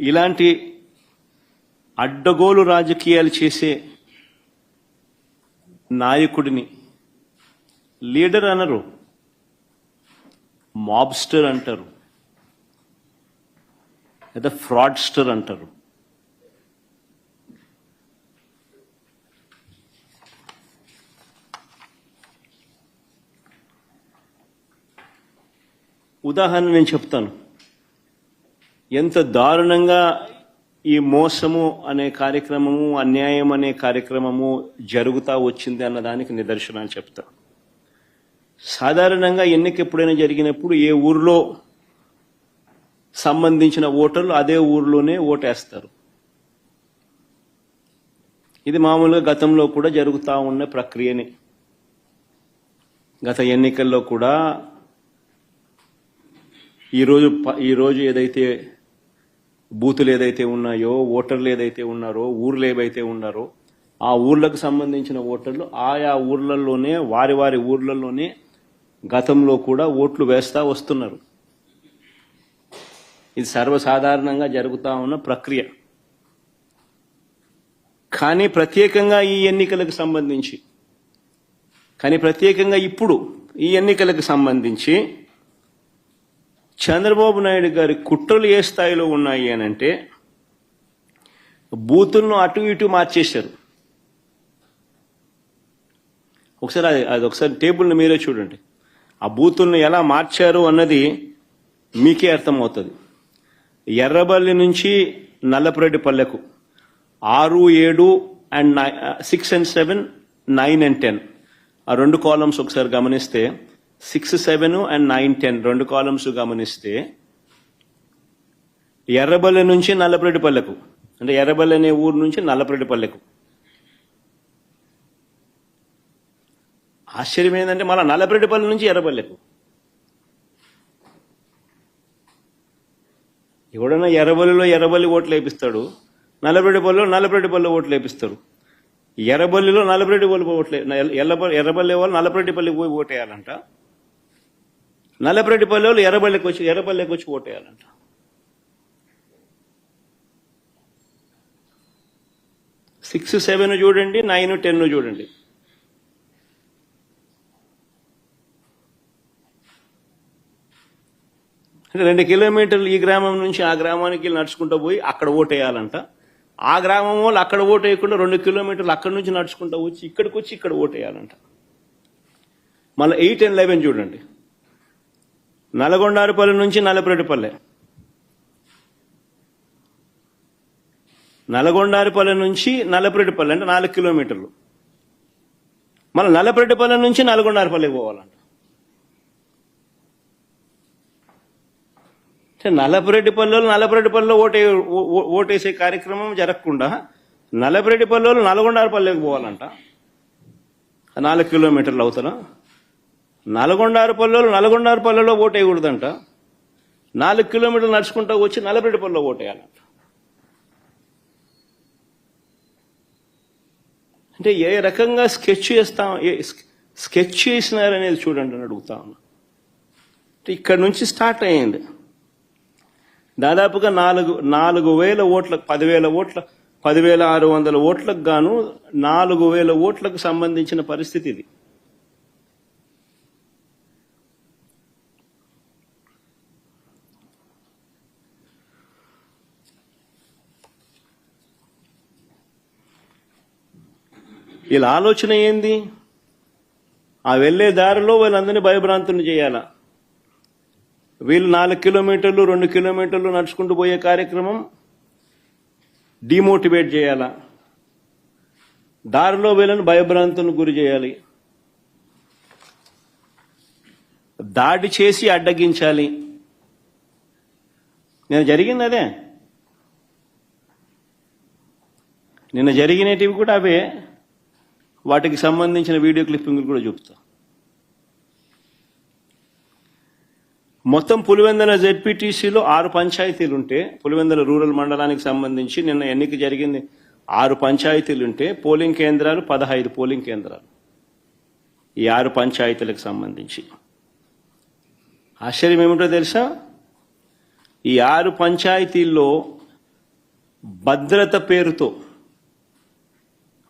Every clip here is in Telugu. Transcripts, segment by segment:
ఇలాంటి అడ్డగోలు రాజకీయాలు చేసే నాయకుడిని లీడర్ అనరు మాబ్స్టర్ అంటారు లేదా ఫ్రాడ్స్టర్ అంటారు. ఉదాహరణ నేను చెప్తాను. ఎంత దారుణంగా ఈ మోసము అనే కార్యక్రమము అన్యాయం అనే కార్యక్రమము జరుగుతా వచ్చింది అన్న దానికి నిదర్శనాలు చెప్తా. సాధారణంగా ఎన్నిక ఎప్పుడైనా జరిగినప్పుడు ఏ ఊరిలో సంబంధించిన ఓటర్లు అదే ఊరిలోనే ఓటేస్తారు. ఇది మామూలుగా గతంలో కూడా జరుగుతూ ఉన్న ప్రక్రియనే. గత ఎన్నికల్లో కూడా ఈరోజు ప- ఈరోజు ఏదైతే బూతులు ఏదైతే ఉన్నాయో ఓటర్లు ఏదైతే ఉన్నారో ఊర్లు ఏవైతే ఉన్నారో ఆ ఊర్లకు సంబంధించిన ఓటర్లు ఆయా ఊర్లలోనే వారి వారి ఊర్లలోనే గతంలో కూడా ఓట్లు వేస్తా వస్తున్నారు. ఇది సర్వసాధారణంగా జరుగుతూ ఉన్న ప్రక్రియ. కానీ ప్రత్యేకంగా ఈ ఎన్నికలకు సంబంధించి కానీ ప్రత్యేకంగా ఇప్పుడు ఈ ఎన్నికలకు సంబంధించి చంద్రబాబు నాయుడు గారి కుట్రలు ఏ స్థాయిలో ఉన్నాయి అని అంటే బూతులను అటు ఇటు మార్చేశారు. ఒకసారి అది అది ఒకసారి టేబుల్ని మీరే చూడండి. ఆ బూతులను ఎలా మార్చారు అన్నది మీకే అర్థమవుతుంది. ఎర్రబల్లి నుంచి నల్లపురెడ్డి పల్లెకు ఆరు ఏడు and six and seven nine and ten ఆ రెండు కాలమ్స్ ఒకసారి గమనిస్తే six seven and nine ten. రెండు కాలమ్స్ గమనిస్తే ఎర్రబల్లె నుంచి నల్లపరెడ్డిపల్లెకు అంటే ఎర్రబల్లి అనే ఊరు నుంచి నల్లపరెడ్డిపల్లెకు ఆశ్చర్యం ఏంటంటే మళ్ళీ నల్లపరెడ్డిపల్లె నుంచి ఎర్రబల్లెకు. ఎవడన్నా ఎర్రబల్లిలో ఎర్రబల్లి ఓట్లు వేపిస్తాడు నల్లపరెడ్డిపల్లిలో నల్లపరెడ్డిపల్లి ఓట్లు వేపిస్తారు ఎర్రబల్లిలో నల్లబరెడ్డి వాళ్ళు ఓట్లే ఎల్లబల్లి ఎర్రబల్లి వాళ్ళు నల్లబరెడ్డిపల్లి పోయి ఓటేయాలంట. నల్లపరెడ్డిపల్లి వాళ్ళు ఎర్రబల్లికి వచ్చి ఎర్రబల్లికి వచ్చి ఓటేయాలంట సిక్స్ సెవెన్ చూడండి నైన్ టెన్ చూడండి. అంటే రెండు కిలోమీటర్లు ఈ గ్రామం నుంచి ఆ గ్రామానికి నడుచుకుంటూ పోయి అక్కడ ఓటేయాలంట. ఆ గ్రామం వాళ్ళు అక్కడ ఓటు రెండు కిలోమీటర్లు అక్కడి నుంచి నడుచుకుంటూ వచ్చి ఇక్కడికి వచ్చి ఇక్కడ ఓటేయాలంట. మళ్ళీ ఎయిట్ అండ్ లెవెన్ చూడండి. నల్గొండారిపల్లి నుంచి నల్లపురెడ్డిపల్లె. నల్గొండారిపల్లి నుంచి నల్లపురెడ్డిపల్లి అంటే నాలుగు కిలోమీటర్లు. మళ్ళీ నల్లపురెడ్డిపల్లి నుంచి నల్గొండారిపల్లికి పోవాలంట. అంటే నల్లపురెడ్డిపల్లిలో నల్లపురెడ్డిపల్లిలో ఓటే ఓ- ఓటేసే కార్యక్రమం జరగకుండా నల్లపురెడ్డిపల్లిలో నల్గొండారపల్లికి పోవాలంట. నాలుగు కిలోమీటర్లు అవుతారా నల్గొండారపల్లిలో నల్గొండారపల్లిలో ఓటు వేయకూడదంట నాలుగు కిలోమీటర్లు నడుచుకుంటూ వచ్చి నల్లపురెడ్డిపల్లిలో ఓటేయాలంట. అంటే ఏ రకంగా స్కెచ్ చేస్తాం ఏ స్కెచ్ చేసినారనేది చూడండి అని అడుగుతా ఉన్నా. అంటే ఇక్కడ నుంచి స్టార్ట్ అయ్యింది. దాదాపుగా నాలుగు నాలుగు వేల ఓట్ల పదివేల ఓట్ల పదివేల ఆరు వందల ఓట్లకు గాను నాలుగు వేల ఓట్లకు సంబంధించిన పరిస్థితి ఇది. వీళ్ళ ఆలోచన ఏంది? ఆ వెళ్ళే దారిలో వీళ్ళందరినీ భయభ్రాంతులు చేయాలా? వీళ్ళు నాలుగు కిలోమీటర్లు రెండు కిలోమీటర్లు నడుచుకుంటూ పోయే కార్యక్రమం డిమోటివేట్ చేయాలా? దారిలో వీళ్ళని భయభ్రాంతులకు గురి చేయాలి. దాడి చేసి అడ్డగించాలి. నేను జరిగింది అదే. నిన్న జరిగినటివి కూడా అవే. వాటికి సంబంధించిన వీడియో క్లిప్పింగ్లు కూడా చూపుతా. మొత్తం పులివెందల జెడ్పీటీసీలో ఆరు పంచాయతీలు ఉంటే పులివెందల రూరల్ మండలానికి సంబంధించి నిన్న ఎన్నిక జరిగింది ఆరు పంచాయతీలు ఉంటే పోలింగ్ కేంద్రాలు పదహైదు పోలింగ్ కేంద్రాలు. ఈ ఆరు పంచాయతీలకు సంబంధించి. ఆశ్చర్యం ఏమిటో తెలుసా? ఈ ఆరు పంచాయతీల్లో భద్రత పేరుతో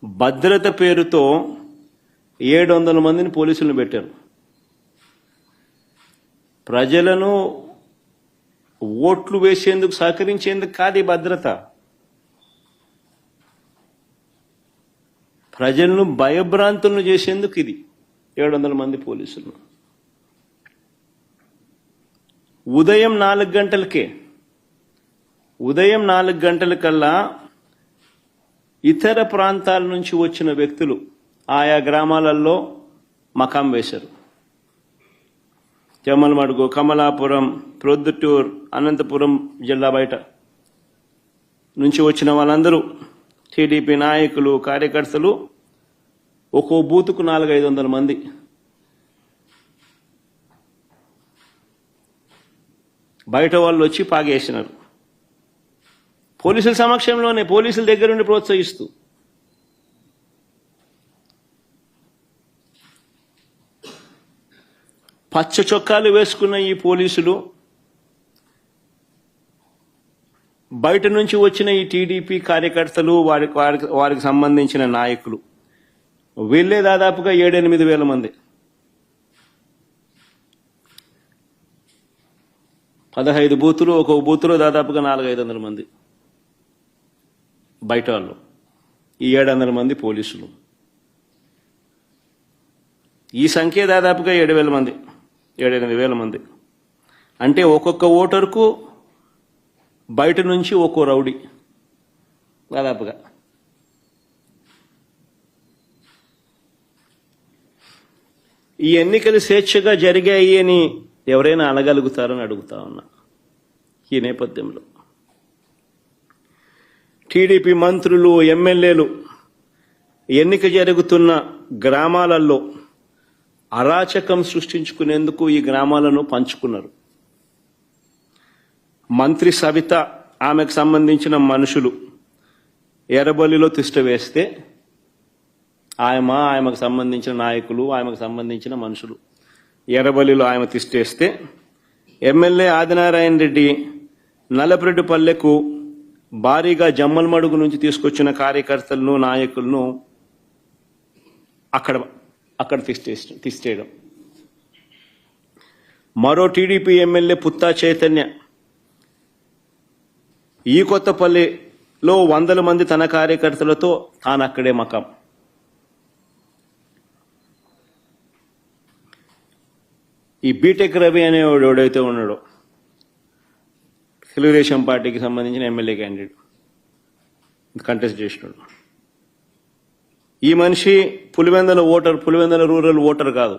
భద్రత పేరుతో ఏడు వందల మందిని పోలీసులను పెట్టారు. ప్రజలను ఓట్లు వేసేందుకు సహకరించేందుకు కాదు ఈ భద్రత. ప్రజలను భయభ్రాంతులను చేసేందుకు ఇది ఏడు వందల మంది పోలీసులు ఉదయం నాలుగు గంటలకే ఉదయం నాలుగు గంటలకల్లా ఇతర ప్రాంతాల నుంచి వచ్చిన వ్యక్తులు ఆయా గ్రామాలలో మకాం వేశారు. జమ్మలమడుగు కమలాపురం ప్రొద్దుటూర్ అనంతపురం జిల్లా బయట నుంచి వచ్చిన వాళ్ళందరూ టీడీపీ నాయకులు కార్యకర్తలు ఒక్కో బూతుకు నాలుగైదు వందల మంది. బయట వాళ్ళు వచ్చి పాగేసినారు. పోలీసుల సమక్షంలోనే పోలీసుల దగ్గరుండి ప్రోత్సహిస్తూ. పచ్చ చొక్కాలు వేసుకున్న ఈ పోలీసులు బయట నుంచి వచ్చిన ఈ టీడీపీ కార్యకర్తలు వారి వారికి వారికి సంబంధించిన నాయకులు. వీళ్ళే దాదాపుగా ఏడెనిమిది వేల మంది. పదహైదు బూతులు ఒక్కొక్క బూతులో దాదాపుగా నాలుగైదు వందల మంది. బయట వాళ్ళు ఈ ఏడు వందల మంది పోలీసులు. ఈ సంఖ్య దాదాపుగా ఏడు వేల మంది ఏడెనిమిది వేల మంది. అంటే ఒక్కొక్క ఓటరుకు బయట నుంచి ఒక్కో రౌడీ దాదాపుగా. ఈ ఎన్నికలు స్వేచ్ఛగా జరిగాయి అని ఎవరైనా అనగలుగుతారని అడుగుతా ఉన్నా ఈ నేపథ్యంలో. టీడీపీ మంత్రులు ఎమ్మెల్యేలు ఎన్నిక జరుగుతున్న గ్రామాలలో అరాచకం సృష్టించుకునేందుకు ఈ గ్రామాలను పంచుకున్నారు. మంత్రి సవిత ఆమెకు సంబంధించిన మనుషులు ఎర్రబల్లిలో తిష్ట వేస్తే ఆయమ ఆయమకు సంబంధించిన నాయకులు ఆమెకు సంబంధించిన మనుషులు ఎర్రబల్లిలో ఆమె తిష్టేస్తే ఎమ్మెల్యే ఆదినారాయణ రెడ్డి నల్లపురెడ్డిపల్లెకు భారీగా జమ్మల్మడుగు నుంచి తీసుకొచ్చిన కార్యకర్తలను నాయకులను అక్కడ అక్కడ తిష్టే తిష్టేయడం మరో టీడీపీ ఎమ్మెల్యే పుత్తా చైతన్య ఈ కొత్తపల్లిలో వందల మంది తన కార్యకర్తలతో తాను అక్కడే మకాం. ఈ బీటెక్ రవి అనేవాడు ఎవడైతే ఉన్నాడో తెలుగుదేశం పార్టీకి సంబంధించిన ఎమ్మెల్యే క్యాండిడేట్ కంటెస్ట్ చేసినాడు. ఈ మనిషి Pulivendula voter Pulivendula rural voter కాదు.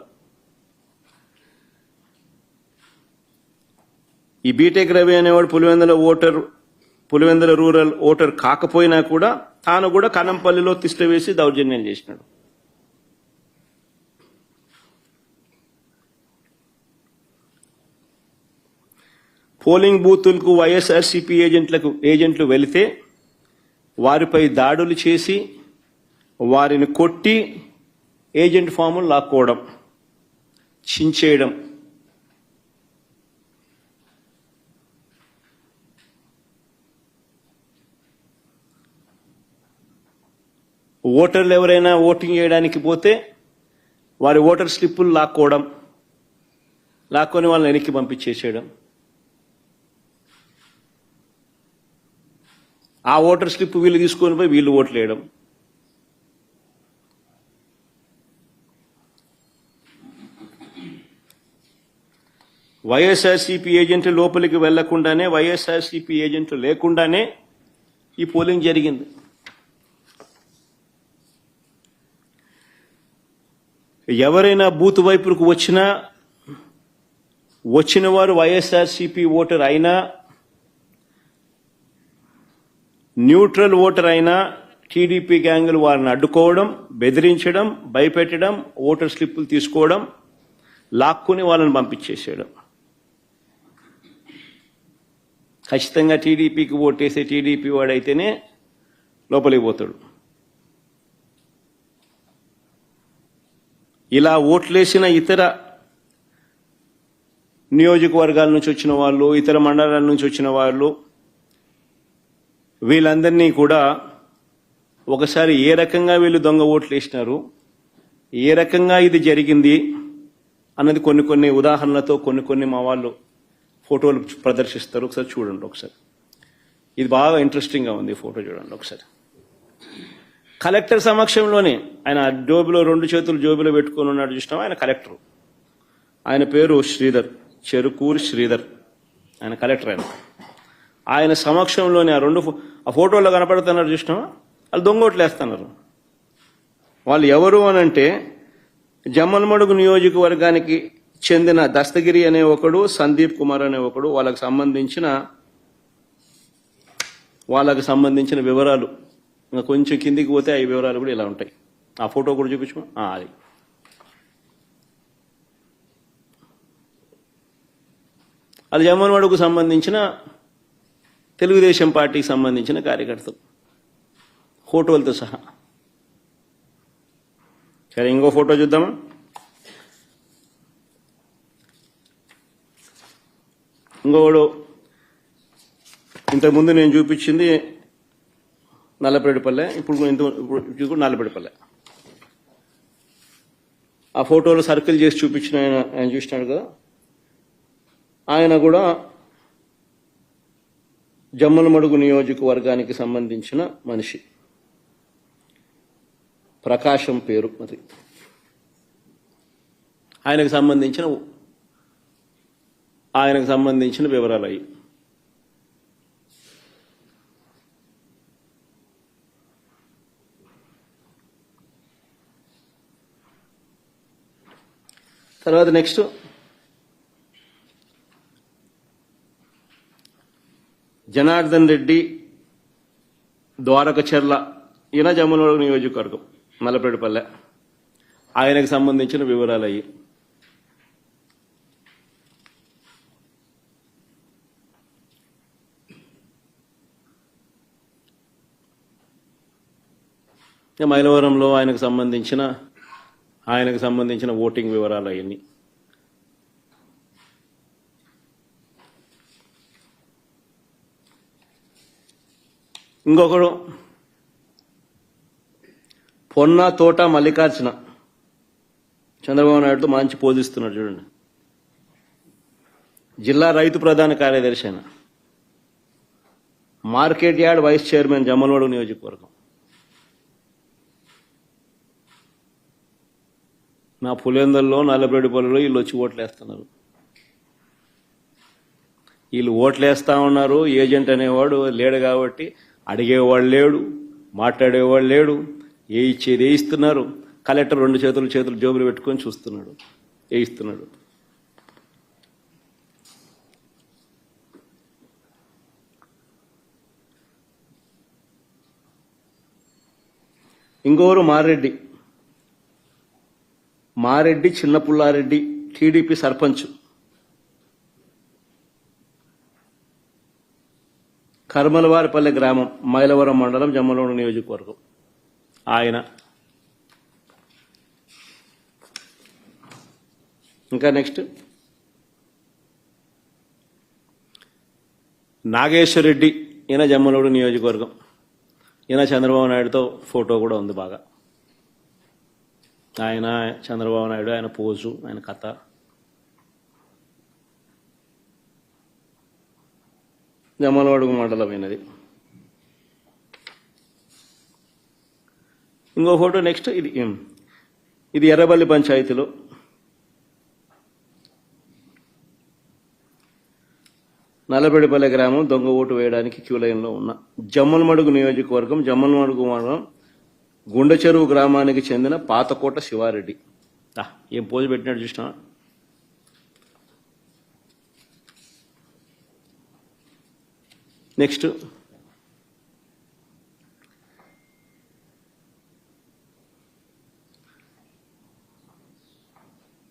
ఈ బీటెక్ రవి అనేవాడు Pulivendula voter Pulivendula rural voter కాకపోయినా కూడా తాను కూడా కనంపల్లిలో తిష్ట వేసి దౌర్జన్యం చేసినాడు. పోలింగ్ బూతులకు వైఎస్ఆర్సీపీ ఏజెంట్లకు ఏజెంట్లు వెళితే వారిపై దాడులు చేసి వారిని కొట్టి ఏజెంట్ ఫాములు లాక్కోవడం చించేయడం. ఓటర్లు ఎవరైనా ఓటింగ్ చేయడానికి పోతే వారి ఓటర్ స్లిప్పులు లాక్కోవడం లాక్కొని వాళ్ళని వెనక్కి పంపించేసేయడం. ఆ ఓటర్ స్లిప్ వీళ్ళు తీసుకొని పోయి వీళ్ళు ఓట్లు వేయడం వైఎస్ఆర్సీపీ ఏజెంట్లు లోపలికి వెళ్ళకుండానే వైఎస్ఆర్సీపీ ఏజెంట్లు లేకుండానే ఈ పోలింగ్ జరిగింది. ఎవరైనా బూత్ వైపుకు వచ్చినా వచ్చిన వారు వైఎస్ఆర్సీపీ ఓటర్ అయినా న్యూట్రల్ ఓటర్ అయినా టీడీపీ గ్యాంగులు వారిని అడ్డుకోవడం బెదిరించడం భయపెట్టడం ఓటర్ స్లిప్పులు తీసుకోవడం లాక్కుని వాళ్ళని పంపించేసేయడం. ఖచ్చితంగా టీడీపీకి ఓటేసే టీడీపీ వాడైతేనే లోపలికి పోతాడు. ఇలా ఓట్లేసిన ఇతర నియోజకవర్గాల నుంచి వచ్చిన వాళ్ళు ఇతర మండలాల నుంచి వచ్చిన వాళ్ళు వీళ్ళందరినీ కూడా ఒకసారి ఏ రకంగా వీళ్ళు దొంగ ఓట్లు వేసినారు ఏ రకంగా ఇది జరిగింది అన్నది కొన్ని కొన్ని ఉదాహరణలతో కొన్ని కొన్ని మా వాళ్ళు ఫోటోలు ప్రదర్శిస్తారు. ఒకసారి చూడండి ఒకసారి. ఇది బాగా ఇంట్రెస్టింగ్గా ఉంది ఫోటో చూడండి ఒకసారి. కలెక్టర్ సమక్షంలోనే ఆయన జోబులో రెండు చేతులు జోబులో పెట్టుకొని ఉన్నాడు చూసినాం ఆయన కలెక్టర్. ఆయన పేరు శ్రీధర్ చెరుకూరు శ్రీధర్. ఆయన కలెక్టర్ ఆయన. ఆయన సమక్షంలోనే ఆ రెండు ఫో- ఆ ఫోటోలో కనపడుతున్నారు చూసినావా? వాళ్ళు దొంగోట్లేస్తున్నారు. వాళ్ళు ఎవరు అని అంటే జమ్మలమడుగు నియోజకవర్గానికి చెందిన దస్తగిరి అనే ఒకడు సందీప్ కుమార్ అనే ఒకడు వాళ్ళకి సంబంధించిన వాళ్ళకు సంబంధించిన వివరాలు. ఇంకా కొంచెం కిందికి పోతే ఆ వివరాలు కూడా ఇలా ఉంటాయి. ఆ ఫోటో కూడా చూపించు అది. అది జమ్మలమడుగు సంబంధించిన తెలుగుదేశం పార్టీకి సంబంధించిన కార్యకర్తలు. ఫోటోలతో సహా. సరే ఇంకో ఫోటో చూద్దామా? ఇంకోడు. ఇంతకుముందు నేను చూపించింది నల్లపేడిపల్లె ఇప్పుడు ఇంత ఇప్పుడు ఇది నల్లపేడిపల్లె ఆ ఫోటోలో సర్కిల్ చేసి చూపించిన ఆయన ఆయన చూసినాడు కదా? ఆయన కూడా జమ్మలమడుగు నియోజకవర్గానికి సంబంధించిన మనిషి. ప్రకాశం పేరు మరి ఆయనకు సంబంధించిన ఆయనకు సంబంధించిన వివరాలు అవి తర్వాత నెక్స్ట్ జనార్దన్ రెడ్డి ద్వారకచర్ల ఈయన జమ్మలమడుగు నియోజకవర్గం నల్లపేటపల్లె ఆయనకు సంబంధించిన వివరాలు అయ్యి. మైలవరంలో ఆయనకు సంబంధించిన ఆయనకు సంబంధించిన ఓటింగ్ వివరాలు అవన్నీ ఇంకొకడు. పొన్న తోట మల్లికార్జున. చంద్రబాబు నాయుడుతో మంచి పోజిస్తున్నాడు చూడండి. జిల్లా రైతు ప్రధాన కార్యదర్శి ఆయన. మార్కెట్ యార్డ్ వైస్ చైర్మన్ జమ్మలవాడు నియోజకవర్గం. నా పులేందల్లో నల్లబెడిపల్లిలో వీళ్ళు వచ్చి ఓట్లు వేస్తున్నారు వీళ్ళు ఓట్లు వేస్తా ఉన్నారు ఏజెంట్ అనేవాడు లేడు కాబట్టి అడిగేవాడు లేడు మాట్లాడేవాడు లేడు ఏ ఇచ్చేది ఏ ఇస్తున్నారు? కలెక్టర్ రెండు చేతులు చేతులు జోబులు పెట్టుకొని చూస్తున్నాడు ఏ ఇస్తున్నాడు? ఇంకోరు మారెడ్డి. మారెడ్డి చిన్నపుల్లారెడ్డి టీడీపీ సర్పంచ్. కర్మలవారిపల్లె గ్రామం మైలవరం మండలం జమ్మలూరు నియోజకవర్గం. ఆయన. ఇంకా నెక్స్ట్. నాగేశ్వర రెడ్డి ఈయన జమ్మలూరు నియోజకవర్గం. ఈయన చంద్రబాబు నాయుడుతో ఫోటో కూడా ఉంది బాగా. ఆయన చంద్రబాబు నాయుడు ఆయన పోజు ఆయన కథ. జమ్మలవాడుగు మండలమైనది. ఇంకో ఫోటో నెక్స్ట్ ఇది ఇది ఎర్రబల్లి పంచాయతీలో. నల్లబెడిపల్లె గ్రామం దొంగ ఓటు వేయడానికి క్యూ లైన్లో ఉన్న జమ్మలమడుగు నియోజకవర్గం జమ్మలమడుగు మండలం గుండె చెరువు గ్రామానికి చెందిన పాతకోట శివారెడ్డి. ఏం పోజు పెట్టినాడు చూసినా నెక్స్ట్.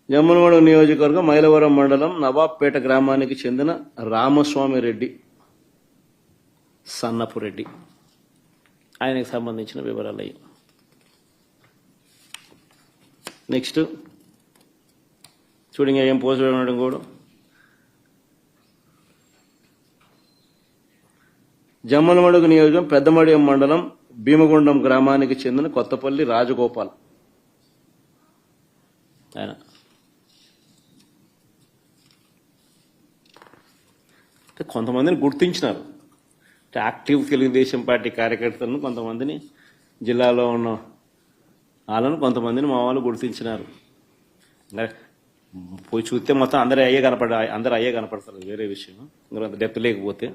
జమ్మలమడుగు నియోజకవర్గం మైలవరం మండలం నవాబ్పేట గ్రామానికి చెందిన రామస్వామి రెడ్డి సన్నపు రెడ్డి. ఆయనకు సంబంధించిన వివరాలు అయ్యి. నెక్స్ట్. చూడండి ఏం పోస్ట్ కూడా జమ్మలమడుగు నియోజకం పెద్దమడియం మండలం భీమగుండం గ్రామానికి చెందిన కొత్తపల్లి రాజగోపాల్. ఆయన. కొంతమందిని గుర్తించినారు. యాక్టివ్ తెలుగుదేశం పార్టీ కార్యకర్తలను కొంతమందిని జిల్లాలో ఉన్న వాళ్ళను కొంతమందిని మా వాళ్ళు గుర్తించినారు. పోయి చూస్తే మొత్తం అందరూ అయ్యే కనపడ అందరూ అయ్యే కనపడతారు. వేరే విషయం. ఇంకా అంత డెప్త్ లేకపోతే.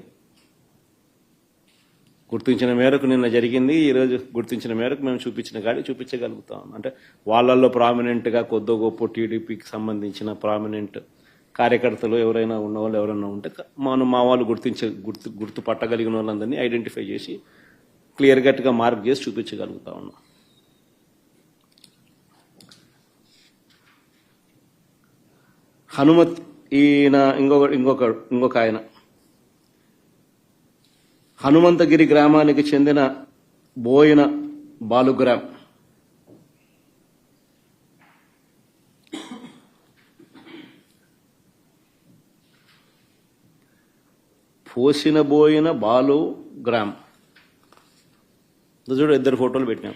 గుర్తించిన మేరకు నిన్న జరిగింది. ఈరోజు గుర్తించిన మేరకు మేము చూపించిన గాడి చూపించగలుగుతాం. అంటే వాళ్ళల్లో ప్రామినెంట్గా కొద్దో గొప్ప టీడీపీకి సంబంధించిన ప్రామినెంట్ కార్యకర్తలు ఎవరైనా ఉన్న వాళ్ళు ఎవరైనా ఉంటే మనం మా వాళ్ళు గుర్తించే గుర్తు గుర్తు పట్టగలిగిన వాళ్ళందరినీ ఐడెంటిఫై చేసి క్లియర్ కట్గా మార్క్ చేసి చూపించగలుగుతా ఉన్నాం. హనుమత్ ఈయన ఇంకొక ఇంకొక ఇంకొక ఆయన. హనుమంతగిరి గ్రామానికి చెందిన బోయిన బాలుగ్రామ్. పోసిన బోయిన బాలు గ్రామ్ చూడు ఇద్దరు ఫోటోలు పెట్టినాం.